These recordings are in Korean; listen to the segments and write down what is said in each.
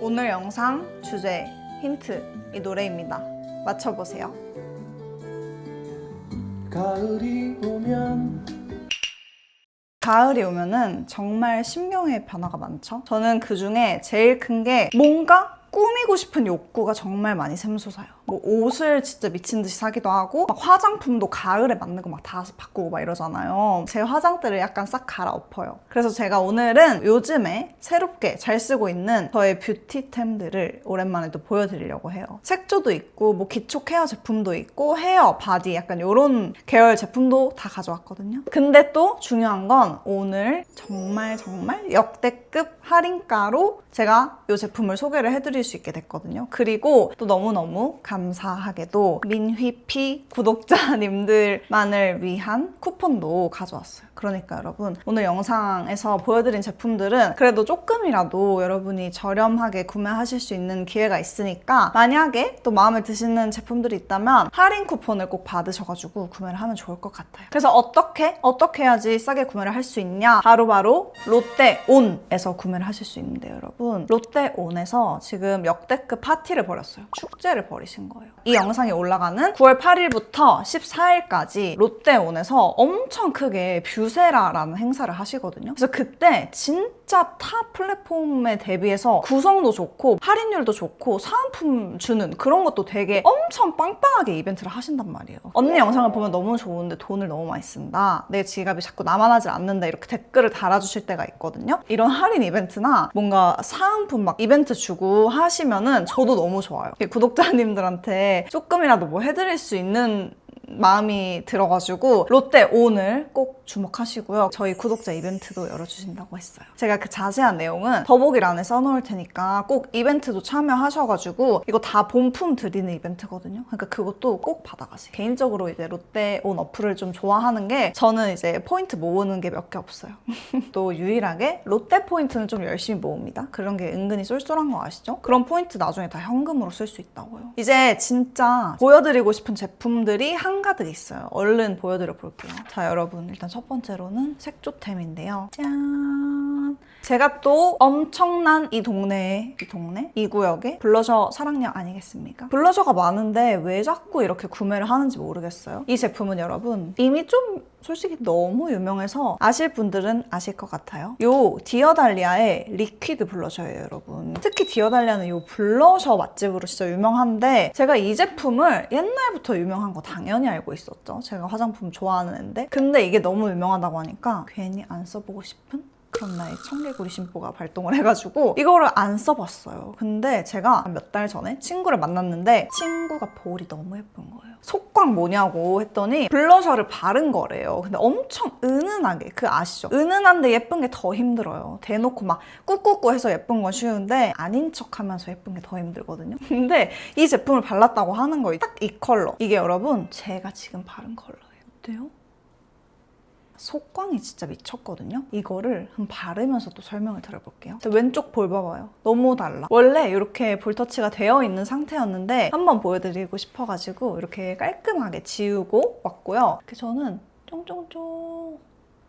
오늘 영상 주제 힌트 이 노래입니다. 맞춰보세요. 가을이 오면 가을이 오면은 정말 심경의 변화가 많죠. 저는 그 중에 제일 큰 게 뭔가 꾸미고 싶은 욕구가 정말 많이 샘솟아요. 뭐 옷을 진짜 미친 듯이 사기도 하고 막 화장품도 가을에 맞는 거 막 다 바꾸고 막 이러잖아요. 제 화장대를 약간 싹 갈아엎어요. 그래서 제가 오늘은 요즘에 새롭게 잘 쓰고 있는 저의 뷰티템들을 오랜만에 또 보여드리려고 해요. 색조도 있고 뭐 기초 케어 제품도 있고 헤어, 바디 약간 이런 계열 제품도 다 가져왔거든요. 근데 또 중요한 건 오늘 정말 정말 역대급 할인가로 제가 이 제품을 소개를 해드릴 수 있게 됐거든요. 그리고 또 너무너무 감 사하게도 민휘피 구독자님들만을 위한 쿠폰도 가져왔어요. 그러니까 여러분 오늘 영상에서 보여드린 제품들은 그래도 조금이라도 여러분이 저렴하게 구매하실 수 있는 기회가 있으니까 만약에 또 마음에 드시는 제품들이 있다면 할인 쿠폰을 꼭 받으셔가지고 구매를 하면 좋을 것 같아요. 그래서 어떻게 어떻게 해야지 싸게 구매를 할 수 있냐? 바로바로 롯데온에서 구매를 하실 수 있는데요, 여러분. 롯데온에서 지금 역대급 파티를 벌였어요. 축제를 벌이신 거예요. 이 영상이 올라가는 9월 8일부터 14일까지 롯데온에서 엄청 크게 뷰세라라는 행사를 하시거든요. 그래서 그때 진짜 타 플랫폼에 대비해서 구성도 좋고 할인율도 좋고 사은품 주는 그런 것도 되게 엄청 빵빵하게 이벤트를 하신단 말이에요. 언니 영상을 보면 너무 좋은데 돈을 너무 많이 쓴다. 내 지갑이 자꾸 남아나질 않는다. 이렇게 댓글을 달아주실 때가 있거든요. 이런 할인 이벤트나 뭔가 사은품 막 이벤트 주고 하시면은 저도 너무 좋아요. 구독자님들한테 조금이라도 뭐 해드릴 수 있는 마음이 들어가지고 롯데 오늘 꼭 주목하시고요. 저희 구독자 이벤트도 열어주신다고 했어요. 제가 그 자세한 내용은 더보기란에 써놓을 테니까 꼭 이벤트도 참여하셔가지고 이거 다 본품 드리는 이벤트거든요. 그러니까 그것도 꼭 받아가세요. 개인적으로 이제 롯데 온 어플을 좀 좋아하는 게 저는 이제 포인트 모으는 게 몇 개 없어요. 또 유일하게 롯데 포인트는 좀 열심히 모읍니다. 그런 게 은근히 쏠쏠한 거 아시죠? 그런 포인트 나중에 다 현금으로 쓸 수 있다고요. 이제 진짜 보여드리고 싶은 제품들이 한 가득 있어요. 얼른 보여드려 볼게요. 자, 여러분 일단 첫 번째로는 색조템인데요. 짠! 제가 또 엄청난 이 동네에 이 동네 이 구역에 블러셔 사랑녀 아니겠습니까? 블러셔가 많은데 왜 자꾸 이렇게 구매를 하는지 모르겠어요. 이 제품은 여러분 이미 좀 솔직히 너무 유명해서 아실 분들은 아실 것 같아요. 요 디어달리아의 리퀴드 블러셔예요, 여러분. 특히 디어달리아는 요 블러셔 맛집으로 진짜 유명한데 제가 이 제품을 옛날부터 유명한 거 당연히 알고 있었죠. 제가 화장품 좋아하는 앤데 근데 이게 너무 유명하다고 하니까 괜히 안 써보고 싶은 나의 청개구리 심보가 발동을 해가지고 이거를 안 써봤어요. 근데 제가 몇 달 전에 친구를 만났는데 친구가 볼이 너무 예쁜 거예요. 속광 뭐냐고 했더니 블러셔를 바른 거래요. 근데 엄청 은은하게 그 아시죠? 은은한데 예쁜 게 더 힘들어요. 대놓고 막 꾹꾹꾹 해서 예쁜 건 쉬운데 아닌 척하면서 예쁜 게 더 힘들거든요. 근데 이 제품을 발랐다고 하는 거예요. 딱 이 컬러. 이게 여러분 제가 지금 바른 컬러예요. 어때요? 속광이 진짜 미쳤거든요. 이거를 한번 바르면서 또 설명을 드려볼게요. 자, 왼쪽 볼 봐봐요. 너무 달라. 원래 이렇게 볼터치가 되어 있는 상태였는데 한번 보여드리고 싶어가지고 이렇게 깔끔하게 지우고 왔고요. 저는 쫑쫑쫑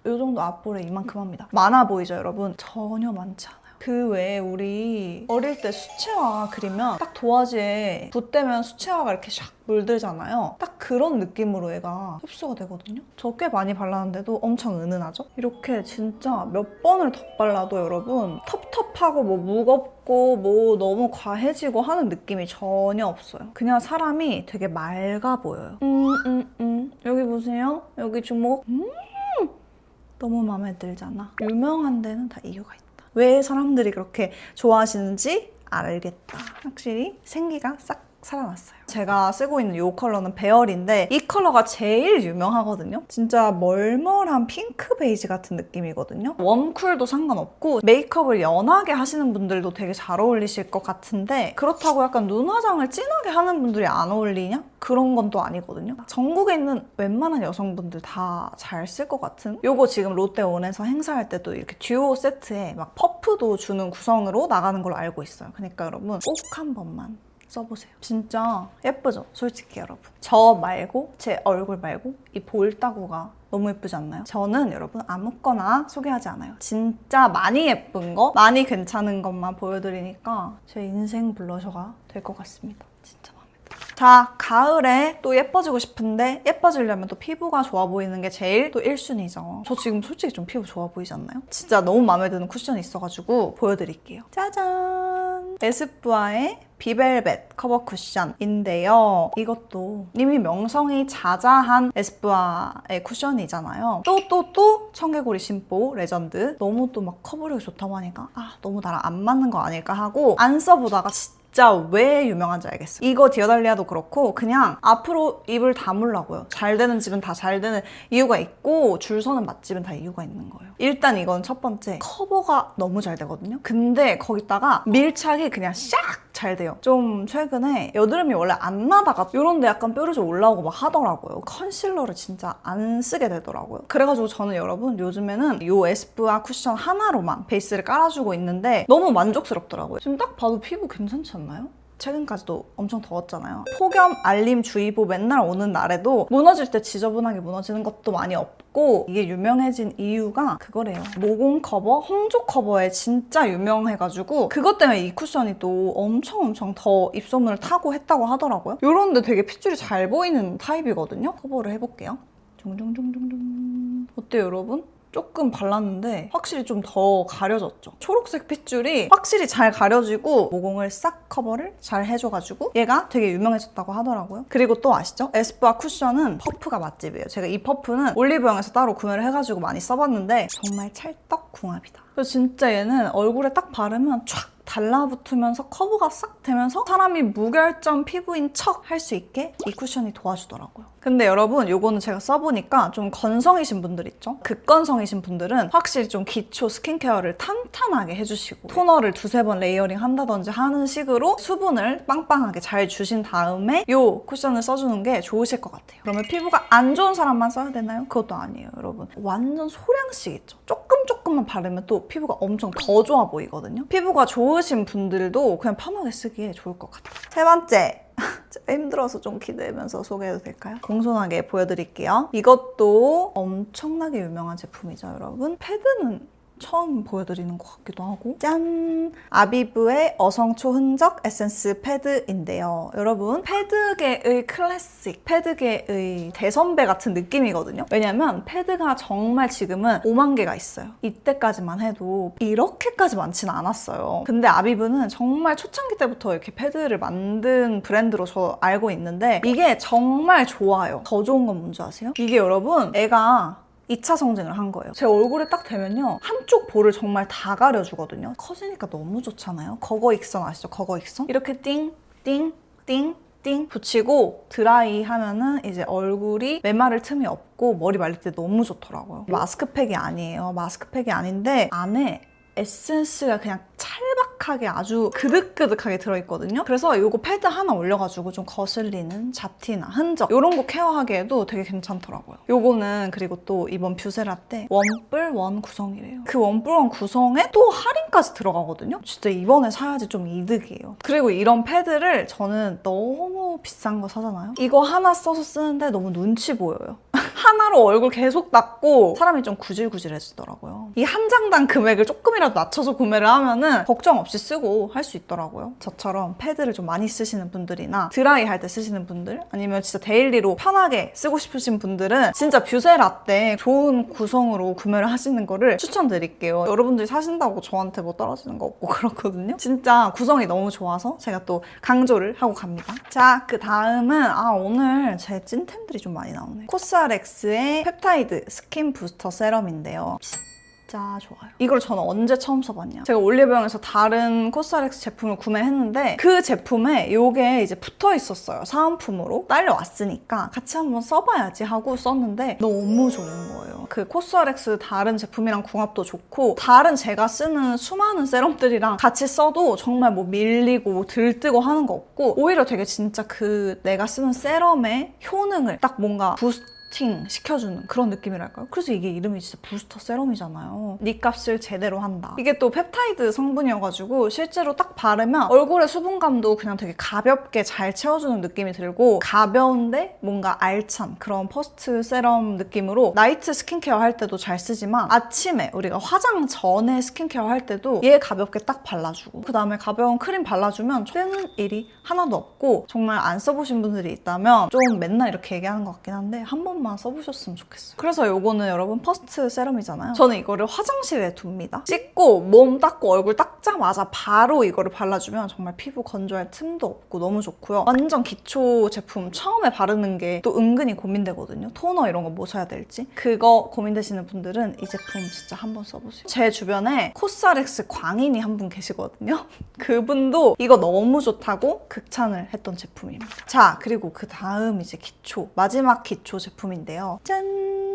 이 정도 앞볼에 이만큼 합니다. 많아 보이죠, 여러분? 전혀 많지 않아요. 그 외에 우리 어릴 때 수채화 그리면 딱 도화지에 붓대면 수채화가 이렇게 샥 물들잖아요. 딱 그런 느낌으로 얘가 흡수가 되거든요. 저 꽤 많이 발랐는데도 엄청 은은하죠? 이렇게 진짜 몇 번을 덧발라도 여러분 텁텁하고 뭐 무겁고 뭐 너무 과해지고 하는 느낌이 전혀 없어요. 그냥 사람이 되게 맑아 보여요. 음, 음, 음. 여기 보세요. 여기 주먹. 음! 너무 마음에 들잖아. 유명한 데는 다 이유가 있다. 왜 사람들이 그렇게 좋아하시는지 알겠다. 확실히 생기가 싹 살아났어요. 제가 쓰고 있는 이 컬러는 베얼인데 이 컬러가 제일 유명하거든요. 진짜 멀멀한 핑크 베이지 같은 느낌이거든요. 웜쿨도 상관없고 메이크업을 연하게 하시는 분들도 되게 잘 어울리실 것 같은데 그렇다고 약간 눈 화장을 진하게 하는 분들이 안 어울리냐? 그런 건 또 아니거든요. 전국에 있는 웬만한 여성분들 다 잘 쓸 것 같은 요거 지금 롯데온에서 행사할 때도 이렇게 듀오 세트에 막 퍼프도 주는 구성으로 나가는 걸로 알고 있어요. 그러니까 여러분 꼭 한 번만 써보세요. 진짜 예쁘죠? 솔직히 여러분. 저 말고 제 얼굴 말고 이 볼따구가 너무 예쁘지 않나요? 저는 여러분 아무거나 소개하지 않아요. 진짜 많이 예쁜 거, 많이 괜찮은 것만 보여드리니까 제 인생 블러셔가 될 것 같습니다. 진짜 마음에 들어요. 자, 가을에 또 예뻐지고 싶은데 예뻐지려면 또 피부가 좋아 보이는 게 제일 또 1순위죠. 저 지금 솔직히 좀 피부 좋아 보이지 않나요? 진짜 너무 마음에 드는 쿠션이 있어가지고 보여드릴게요. 짜잔! 에스쁘아의 비벨벳 커버 쿠션인데요. 이것도 이미 명성이 자자한 에스쁘아의 쿠션이잖아요. 또 또 또 청개구리 심보 레전드. 너무 또 막 커버력이 좋다고 하니까 아 너무 나랑 안 맞는 거 아닐까 하고 안 써보다가 진짜 왜 유명한지 알겠어요. 이거 디어달리아도 그렇고 그냥 앞으로 입을 다물라고요. 잘 되는 집은 다 잘 되는 이유가 있고 줄 서는 맛집은 다 이유가 있는 거예요. 일단 이건 첫 번째 커버가 너무 잘 되거든요. 근데 거기다가 밀착이 그냥 샥 잘 돼요. 좀 최근에 여드름이 원래 안 나다가 이런 데 약간 뾰루지 올라오고 막 하더라고요. 컨실러를 진짜 안 쓰게 되더라고요. 그래가지고 저는 여러분 요즘에는 이 에스쁘아 쿠션 하나로만 베이스를 깔아주고 있는데 너무 만족스럽더라고요. 지금 딱 봐도 피부 괜찮지 않나요? 최근까지도 엄청 더웠잖아요. 폭염 알림 주의보 맨날 오는 날에도 무너질 때 지저분하게 무너지는 것도 많이 없고 이게 유명해진 이유가 그거래요. 모공 커버, 홍조 커버에 진짜 유명해가지고 그것 때문에 이 쿠션이 또 엄청 엄청 더 입소문을 타고 했다고 하더라고요. 요런데 되게 핏줄이 잘 보이는 타입이거든요. 커버를 해볼게요. 둥둥둥둥둥. 어때요, 여러분? 조금 발랐는데 확실히 좀 더 가려졌죠. 초록색 핏줄이 확실히 잘 가려지고 모공을 싹 커버를 잘 해줘가지고 얘가 되게 유명해졌다고 하더라고요. 그리고 또 아시죠? 에스쁘아 쿠션은 퍼프가 맛집이에요. 제가 이 퍼프는 올리브영에서 따로 구매를 해가지고 많이 써봤는데 정말 찰떡궁합이다. 그래서 진짜 얘는 얼굴에 딱 바르면 촥 달라붙으면서 커버가 싹 되면서 사람이 무결점 피부인 척 할 수 있게 이 쿠션이 도와주더라고요. 근데 여러분 요거는 제가 써보니까 좀 건성이신 분들 있죠? 극건성이신 분들은 확실히 좀 기초 스킨케어를 탄탄하게 해주시고 토너를 두세 번 레이어링 한다든지 하는 식으로 수분을 빵빵하게 잘 주신 다음에 요 쿠션을 써주는 게 좋으실 것 같아요. 그러면 피부가 안 좋은 사람만 써야 되나요? 그것도 아니에요, 여러분. 완전 소량씩 있죠. 조금 조금만 바르면 또 피부가 엄청 더 좋아 보이거든요. 피부가 좋으신 분들도 그냥 편하게 쓰기에 좋을 것 같아요. 세 번째. 힘들어서 좀 기대면서 소개해도 될까요? 공손하게 보여드릴게요. 이것도 엄청나게 유명한 제품이죠, 여러분. 패드는 처음 보여드리는 것 같기도 하고 짠! 아비브의 어성초 흔적 에센스 패드인데요. 여러분 패드계의 클래식, 패드계의 대선배 같은 느낌이거든요. 왜냐면 패드가 정말 지금은 5만 개가 있어요. 이때까지만 해도 이렇게까지 많지는 않았어요. 근데 아비브는 정말 초창기 때부터 이렇게 패드를 만든 브랜드로 저 알고 있는데 이게 정말 좋아요. 더 좋은 건 뭔지 아세요? 이게 여러분 애가 2차 성징을 한 거예요. 제 얼굴에 딱 대면요. 한쪽 볼을 정말 다 가려주거든요. 커지니까 너무 좋잖아요. 거거 익선 아시죠? 거거 익선? 이렇게 띵, 띵, 띵, 띵 붙이고 드라이 하면은 이제 얼굴이 메마를 틈이 없고 머리 말릴 때 너무 좋더라고요. 마스크팩이 아니에요. 마스크팩이 아닌데 안에 에센스가 그냥 찰박하게 아주 그득그득하게 들어있거든요. 그래서 이거 패드 하나 올려가지고 좀 거슬리는 잡티나 흔적 이런 거 케어하기에도 되게 괜찮더라고요. 요거는 그리고 또 이번 뷰세라떼 원뿔 원 구성이래요. 그 원뿔 원 구성에 또 할인까지 들어가거든요. 진짜 이번에 사야지 좀 이득이에요. 그리고 이런 패드를 저는 너무 비싼 거 사잖아요. 이거 하나 써서 쓰는데 너무 눈치 보여요. 하나로 얼굴 계속 닦고 사람이 좀 구질구질해지더라고요. 이 한 장당 금액을 조금이라도 낮춰서 구매를 하면은 걱정 없이 쓰고 할 수 있더라고요. 저처럼 패드를 좀 많이 쓰시는 분들이나 드라이 할 때 쓰시는 분들 아니면 진짜 데일리로 편하게 쓰고 싶으신 분들은 진짜 뷰세 라떼 좋은 구성으로 구매를 하시는 거를 추천드릴게요. 여러분들이 사신다고 저한테 뭐 떨어지는 거 없고 그렇거든요. 진짜 구성이 너무 좋아서 제가 또 강조를 하고 갑니다. 자, 그 다음은 아 오늘 제 찐템들이 좀 많이 나오네. 코스알엑스 의 펩타이드 스킨 부스터 세럼인데요. 진짜 좋아요. 이걸 저는 언제 처음 써봤냐? 제가 올리브영에서 다른 코스알엑스 제품을 구매했는데 그 제품에 이게 이제 붙어 있었어요. 사은품으로 딸려왔으니까 같이 한번 써봐야지 하고 썼는데 너무 좋은 거예요. 그 코스알엑스 다른 제품이랑 궁합도 좋고 다른 제가 쓰는 수많은 세럼들이랑 같이 써도 정말 뭐 밀리고 들뜨고 하는 거 없고 오히려 되게 진짜 그 내가 쓰는 세럼의 효능을 딱 뭔가 부스 트 부스팅 시켜주는 그런 느낌이랄까요? 그래서 이게 이름이 진짜 부스터 세럼이잖아요. 니 값을 제대로 한다. 이게 또 펩타이드 성분이어가지고 실제로 딱 바르면 얼굴의 수분감도 그냥 되게 가볍게 잘 채워주는 느낌이 들고 가벼운데 뭔가 알찬 그런 퍼스트 세럼 느낌으로 나이트 스킨케어 할 때도 잘 쓰지만 아침에 우리가 화장 전에 스킨케어 할 때도 얘 가볍게 딱 발라주고 그 다음에 가벼운 크림 발라주면 뜨는 일이 하나도 없고 정말 안 써보신 분들이 있다면 좀 맨날 이렇게 얘기하는 것 같긴 한데 한번 만 써보셨으면 좋겠어요. 그래서 요거는 여러분 퍼스트 세럼이잖아요. 저는 이거를 화장실에 둡니다. 씻고 몸 닦고 얼굴 닦자마자 바로 이거를 발라주면 정말 피부 건조할 틈도 없고 너무 좋고요. 완전 기초 제품 처음에 바르는 게 또 은근히 고민되거든요. 토너 이런 거뭐 써야 될지. 그거 고민되시는 분들은 이 제품 진짜 한번 써보세요. 제 주변에 코스알엑스 광인이 한 분 계시거든요. 그분도 이거 너무 좋다고 극찬을 했던 제품입니다. 자, 그리고 그 다음 이제 기초, 마지막 기초 제품인데요. 짠!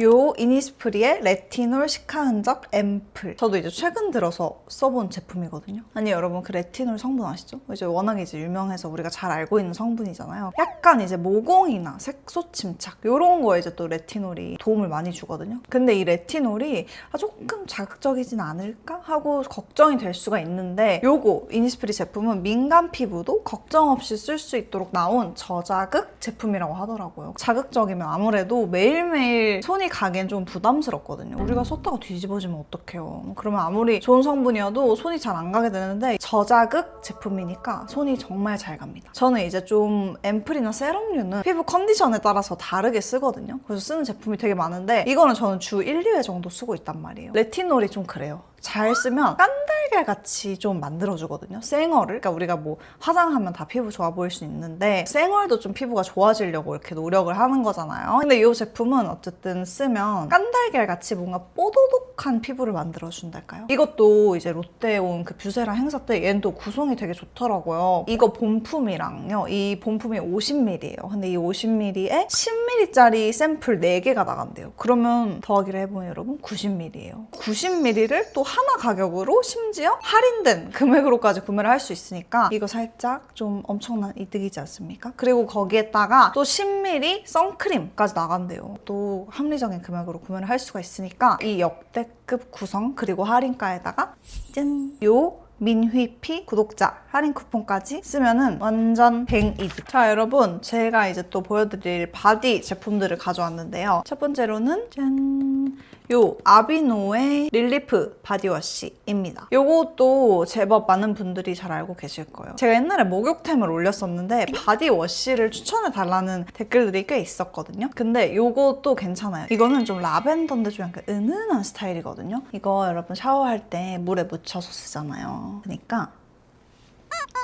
요 이니스프리의 레티놀 시카 흔적 앰플. 저도 이제 최근 들어서 써본 제품이거든요. 아니 여러분 그 레티놀 성분 아시죠? 이제 워낙에 이제 유명해서 우리가 잘 알고 있는 성분이잖아요. 약간 이제 모공이나 색소 침착 요런 거에 이제 또 레티놀이 도움을 많이 주거든요. 근데 이 레티놀이 아, 조금 자극적이진 않을까 하고 걱정이 될 수가 있는데 요거 이니스프리 제품은 민감 피부도 걱정 없이 쓸 수 있도록 나온 저자극 제품이라고 하더라고요. 자극적이면 아무래도 매일매일 손이 가기엔 좀 부담스럽거든요. 우리가 썼다가 뒤집어지면 어떡해요. 그러면 아무리 좋은 성분이어도 손이 잘 안 가게 되는데 저자극 제품이니까 손이 정말 잘 갑니다. 저는 이제 좀 앰플이나 세럼류는 피부 컨디션에 따라서 다르게 쓰거든요. 그래서 쓰는 제품이 되게 많은데 이거는 저는 주 1, 2회 정도 쓰고 있단 말이에요. 레티놀이 좀 그래요. 잘 쓰면 깐달걀 같이 좀 만들어주거든요. 생얼을. 그러니까 우리가 뭐 화장하면 다 피부 좋아 보일 수 있는데 생얼도 좀 피부가 좋아지려고 이렇게 노력을 하는 거잖아요. 근데 이 제품은 어쨌든 쓰면 깐달 걀 같이 뭔가 뽀도독한 피부를 만들어준달까요? 이것도 이제 롯데에 온 그 뷰세라 행사 때 얘는 또 구성이 되게 좋더라고요. 이거 본품이랑요. 이 본품이 50ml예요. 근데 이 50ml에 10ml짜리 샘플 4개가 나간대요. 그러면 더하기를 해보면 여러분 90ml예요. 90ml를 또 하나 가격으로 심지어 할인된 금액으로까지 구매를 할 수 있으니까 이거 살짝 좀 엄청난 이득이지 않습니까? 그리고 거기에다가 또 10ml 선크림까지 나간대요. 또 합리적인 금액으로 구매를 할 수가 있으니까 이 역대급 구성 그리고 할인가에다가 짠! 요 민휘피 구독자 할인 쿠폰까지 쓰면은 완전 100이득. 자, 여러분. 제가 이제 또 보여드릴 바디 제품들을 가져왔는데요. 첫 번째로는 짠. 요 아비노의 릴리프 바디워시입니다. 요것도 제법 많은 분들이 잘 알고 계실 거예요. 제가 옛날에 목욕템을 올렸었는데 바디워시를 추천해 달라는 댓글들이 꽤 있었거든요. 근데 요것도 괜찮아요. 이거는 좀 라벤더인데 좀 약간 은은한 스타일이거든요. 이거 여러분 샤워할 때 물에 묻혀서 쓰잖아요. 그러니까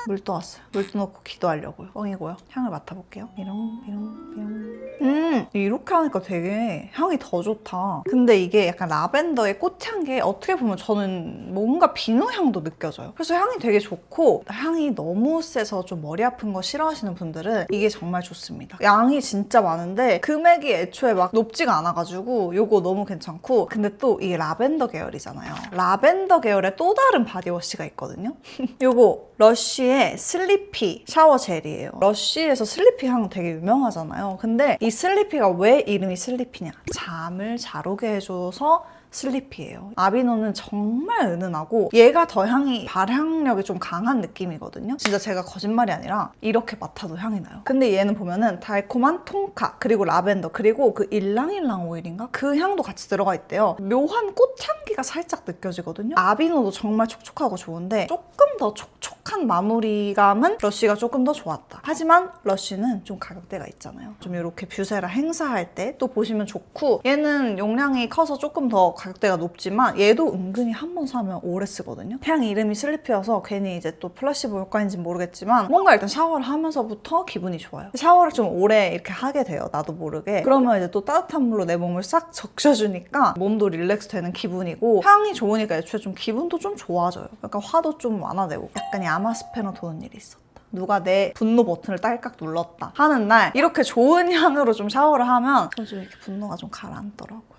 물 떠왔어요. 물 떠놓고 기도하려고요. 뻥이고요. 향을 맡아볼게요. 삐롱, 삐롱, 삐롱. 음, 이렇게 하니까 되게 향이 더 좋다. 근데 이게 약간 라벤더의 꽃향기 어떻게 보면 저는 뭔가 비누 향도 느껴져요. 그래서 향이 되게 좋고 향이 너무 세서 좀 머리 아픈 거 싫어하시는 분들은 이게 정말 좋습니다. 양이 진짜 많은데 금액이 애초에 막 높지가 않아가지고 요거 너무 괜찮고 근데 또 이게 라벤더 계열이잖아요. 라벤더 계열의 또 다른 바디워시가 있거든요. 요거 러쉬 의 슬리피 샤워 젤이에요. 러쉬에서 슬리피 향 되게 유명하잖아요. 근데 이 슬리피가 왜 이름이 슬리피냐? 잠을 잘 오게 해줘서 슬리피예요. 아비노는 정말 은은하고 얘가 더 향이 발향력이 좀 강한 느낌이거든요. 진짜 제가 거짓말이 아니라 이렇게 맡아도 향이 나요. 근데 얘는 보면은 달콤한 통카 그리고 라벤더 그리고 그 일랑일랑 오일인가 그 향도 같이 들어가 있대요. 묘한 꽃향기가 살짝 느껴지거든요. 아비노도 정말 촉촉하고 좋은데 조금 더 촉촉한 마무리감은 러쉬가 조금 더 좋았다. 하지만 러쉬는 좀 가격대가 있잖아요. 좀 이렇게 뷰세라 행사할 때 또 보시면 좋고 얘는 용량이 커서 조금 더 가격대가 높지만 얘도 은근히 한 번 사면 오래 쓰거든요. 향 이름이 슬리피여서 괜히 이제 또 플라시보 효과인지 모르겠지만 뭔가 일단 샤워를 하면서부터 기분이 좋아요. 샤워를 좀 오래 이렇게 하게 돼요. 나도 모르게. 그러면 이제 또 따뜻한 물로 내 몸을 싹 적셔주니까 몸도 릴렉스 되는 기분이고 향이 좋으니까 애초에 좀 기분도 좀 좋아져요. 약간 화도 좀 완화되고 약간 야마스페너 도는 일이 있었다. 누가 내 분노 버튼을 딸깍 눌렀다 하는 날 이렇게 좋은 향으로 좀 샤워를 하면 좀 이렇게 분노가 좀 가라앉더라고요.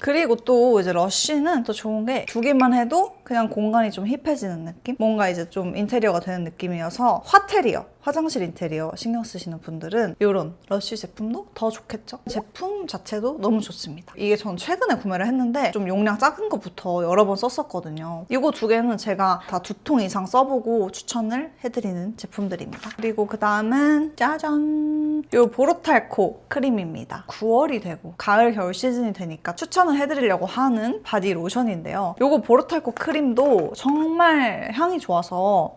그리고 또 이제 러쉬는 또 좋은 게 두 개만 해도 그냥 공간이 좀 힙해지는 느낌? 뭔가 이제 좀 인테리어가 되는 느낌이어서 화테리어. 화장실 인테리어 신경 쓰시는 분들은 이런 러쉬 제품도 더 좋겠죠? 제품 자체도 너무 좋습니다. 이게 전 최근에 구매를 했는데 좀 용량 작은 것부터 여러 번 썼었거든요. 이거 두 개는 제가 다 두 통 이상 써보고 추천을 해드리는 제품들입니다. 그리고 그 다음은 짜잔! 이 보로탈코 크림입니다. 9월이 되고 가을 겨울 시즌이 되니까 추천을 해드리려고 하는 바디 로션인데요. 이거 보로탈코 크림도 정말 향이 좋아서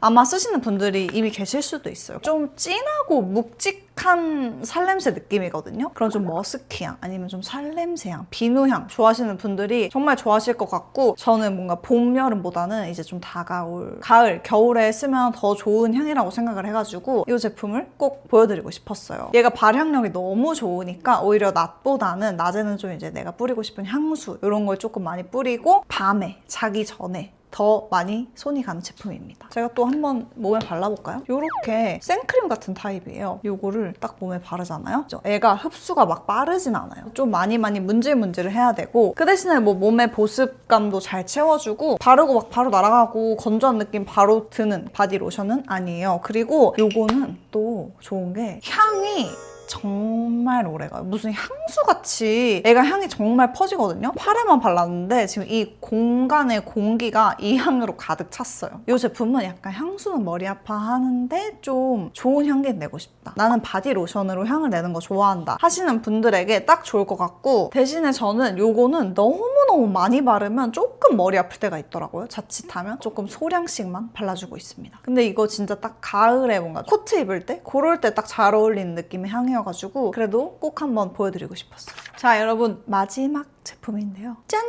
아마 쓰시는 분들이 이미 계실 수도 있어요. 좀 진하고 묵직한 살냄새 느낌이거든요. 그런 좀 머스키향 아니면 좀 살냄새향, 비누향 좋아하시는 분들이 정말 좋아하실 것 같고 저는 뭔가 봄, 여름보다는 이제 좀 다가올 가을, 겨울에 쓰면 더 좋은 향이라고 생각을 해가지고 이 제품을 꼭 보여드리고 싶었어요. 얘가 발향력이 너무 좋으니까 오히려 낮보다는 낮에는 좀 이제 내가 뿌리고 싶은 향수 이런 걸 조금 많이 뿌리고 밤에 자기 전에 더 많이 손이 가는 제품입니다. 제가 또 한번 몸에 발라볼까요? 이렇게 생크림 같은 타입이에요. 이거를 딱 몸에 바르잖아요. 애가 흡수가 막 빠르진 않아요. 좀 많이 많이 문질문질을 해야 되고 그 대신에 뭐 몸의 보습감도 잘 채워주고 바르고 막 바로 날아가고 건조한 느낌 바로 드는 바디 로션은 아니에요. 그리고 이거는 또 좋은 게 향이 정말 오래가요. 무슨 향수같이 애가 향이 정말 퍼지거든요. 팔에만 발랐는데 지금 이 공간의 공기가 이 향으로 가득 찼어요. 이 제품은 약간 향수는 머리 아파하는데 좀 좋은 향기 내고 싶다. 나는 바디 로션으로 향을 내는 거 좋아한다. 하시는 분들에게 딱 좋을 것 같고 대신에 저는 요거는 너무너무 많이 바르면 조금 머리 아플 때가 있더라고요. 자칫하면 조금 소량씩만 발라주고 있습니다. 근데 이거 진짜 딱 가을에 뭔가 코트 입을 때 그럴 때 딱 잘 어울리는 느낌의 향이어 가지고 그래도 꼭 한번 보여드리고 싶었어요. 자 여러분 마지막 제품인데요. 짠!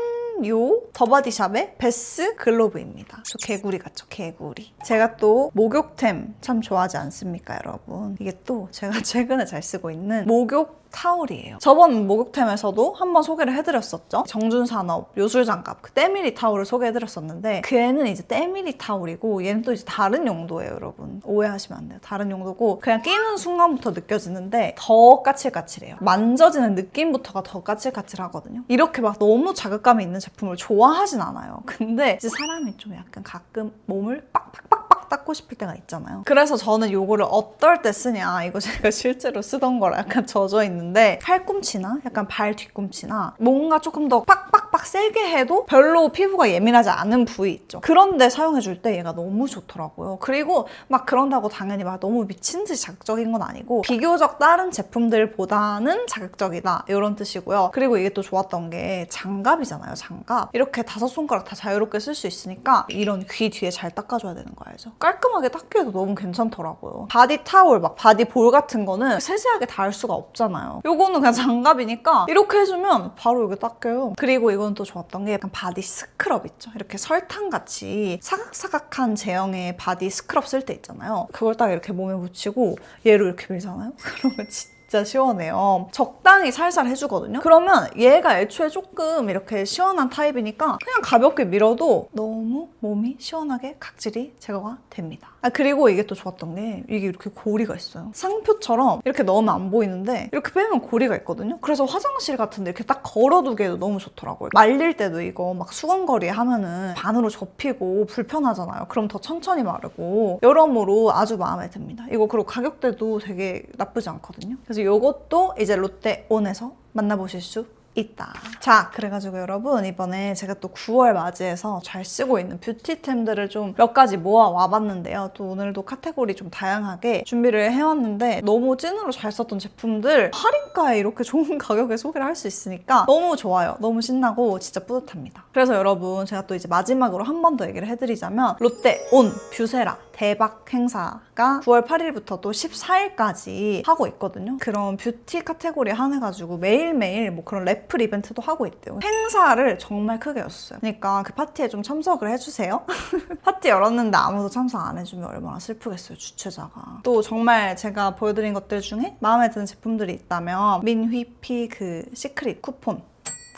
요 더바디샵의 베스 글로브입니다. 저 개구리 같죠? 개구리. 제가 또 목욕템 참 좋아하지 않습니까, 여러분? 이게 또 제가 최근에 잘 쓰고 있는 목욕 타올이에요. 저번 목욕템에서도 한번 소개를 해드렸었죠. 정준산업 요술장갑 그 때밀이 타올을 소개해드렸었는데 그 애는 이제 때밀이 타올이고 얘는 또 이제 다른 용도예요, 여러분. 오해하시면 안 돼요. 다른 용도고 그냥 끼는 순간부터 느껴지는데 더 까칠까칠해요. 만져지는 느낌부터가 더 까칠까칠하거든요. 이렇게 막 너무 자극감이 있는 제품을 좋아하진 않아요. 근데 이제 사람이 좀 약간 가끔 몸을 빡빡빡빡 닦고 싶을 때가 있잖아요. 그래서 저는 이거를 어떨 때 쓰냐 이거 제가 실제로 쓰던 거라 약간 젖어 있는데 팔꿈치나 약간 발 뒤꿈치나 뭔가 조금 더 빡빡빡 세게 해도 별로 피부가 예민하지 않은 부위 있죠. 그런데 사용해줄 때 얘가 너무 좋더라고요. 그리고 막 그런다고 당연히 막 너무 미친 듯이 자극적인 건 아니고 비교적 다른 제품들보다는 자극적이다 이런 뜻이고요. 그리고 이게 또 좋았던 게 장갑이잖아요. 장갑 이렇게 다섯 손가락 다 자유롭게 쓸 수 있으니까 이런 귀 뒤에 잘 닦아줘야 되는 거 알죠? 깔끔하게 닦기에도 너무 괜찮더라고요. 바디 타올, 막 바디 볼 같은 거는 세세하게 닿을 수가 없잖아요. 요거는 그냥 장갑이니까 이렇게 해주면 바로 여기 닦여요. 그리고 이건 또 좋았던 게 약간 바디 스크럽 있죠. 이렇게 설탕같이 사각사각한 제형의 바디 스크럽 쓸 때 있잖아요. 그걸 딱 이렇게 몸에 묻히고 얘로 이렇게 밀잖아요. 그러면 진짜 진짜 시원해요. 적당히 살살 해주거든요. 그러면 얘가 애초에 조금 이렇게 시원한 타입이니까 그냥 가볍게 밀어도 너무 몸이 시원하게 각질이 제거가 됩니다. 아 그리고 이게 또 좋았던 게 이게 이렇게 고리가 있어요. 상표처럼 이렇게 넣으면 안 보이는데 이렇게 빼면 고리가 있거든요. 그래서 화장실 같은데 이렇게 딱 걸어두기에도 너무 좋더라고요. 말릴 때도 이거 막 수건거리 하면은 반으로 접히고 불편하잖아요. 그럼 더 천천히 마르고 여러모로 아주 마음에 듭니다. 이거 그리고 가격대도 되게 나쁘지 않거든요. 그래서 이것도 이제 롯데온에서 만나보실 수 있다. 자, 그래가지고 여러분 이번에 제가 또 9월 맞이해서 잘 쓰고 있는 뷰티템들을 좀 몇 가지 모아 와봤는데요. 또 오늘도 카테고리 좀 다양하게 준비를 해왔는데 너무 찐으로 잘 썼던 제품들 할인가에 이렇게 좋은 가격에 소개를 할 수 있으니까 너무 좋아요. 너무 신나고 진짜 뿌듯합니다. 그래서 여러분 제가 또 이제 마지막으로 한 번 더 얘기를 해드리자면 롯데 온 뷰세라 대박 행사가 9월 8일부터 또 14일까지 하고 있거든요. 그런 뷰티 카테고리 한해가지고 매일매일 뭐 그런 래플 이벤트도 하고 있대요. 행사를 정말 크게 였어요. 그러니까 그 파티에 좀 참석을 해주세요. 파티 열었는데 아무도 참석 안 해주면 얼마나 슬프겠어요, 주최자가. 또 정말 제가 보여드린 것들 중에 마음에 드는 제품들이 있다면 민휘피 그 시크릿 쿠폰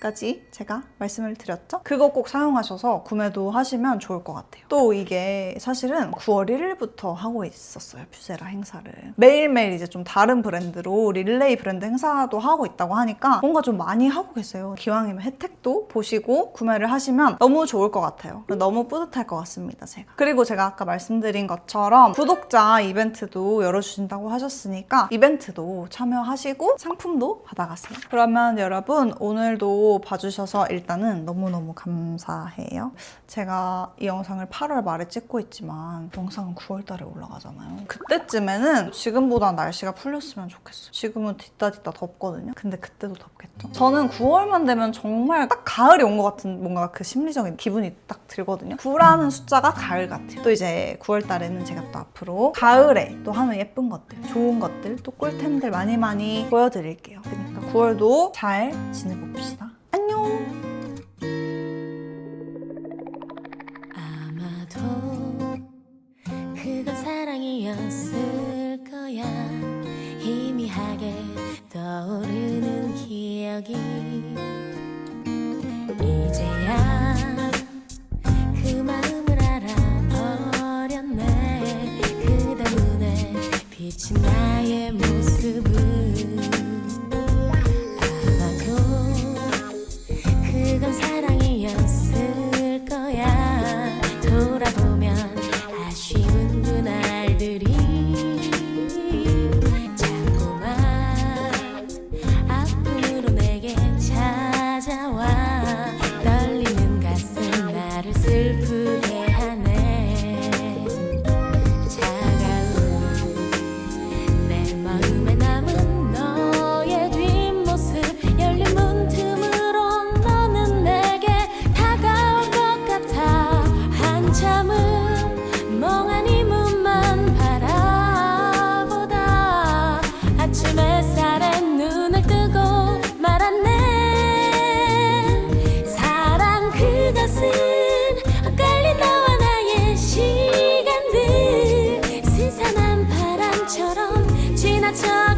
까지 제가 말씀을 드렸죠. 그거 꼭 사용하셔서 구매도 하시면 좋을 것 같아요. 또 이게 사실은 9월 1일부터 하고 있었어요. 뷰세라 행사를. 매일매일 이제 좀 다른 브랜드로 릴레이 브랜드 행사도 하고 있다고 하니까 뭔가 좀 많이 하고 계세요. 기왕이면 혜택도 보시고 구매를 하시면 너무 좋을 것 같아요. 너무 뿌듯할 것 같습니다, 제가. 그리고 제가 아까 말씀드린 것처럼 구독자 이벤트도 열어주신다고 하셨으니까 이벤트도 참여하시고 상품도 받아가세요. 그러면 여러분 오늘도 봐주셔서 일단은 너무너무 감사해요. 제가 이 영상을 8월 말에 찍고 있지만 영상은 9월 달에 올라가잖아요. 그때쯤에는 지금보다 날씨가 풀렸으면 좋겠어요. 지금은 뒤따뒤따 덥거든요. 근데 그때도 덥겠죠. 저는 9월만 되면 정말 딱 가을이 온 것 같은 뭔가 그 심리적인 기분이 딱 들거든요. 9라는 숫자가 가을 같아요. 또 이제 9월 달에는 제가 또 앞으로 가을에 또 하는 예쁜 것들, 좋은 것들, 또 꿀템들 많이 많이 보여드릴게요. 그러니까 9월도 잘 지내봅시다. 아마도 그건 사랑이었을 거야. 희미하게 떠오르는 기억이 이제야 그 마음을 알아버렸네. 그대 눈에 비친 나 바람처럼 지나쳐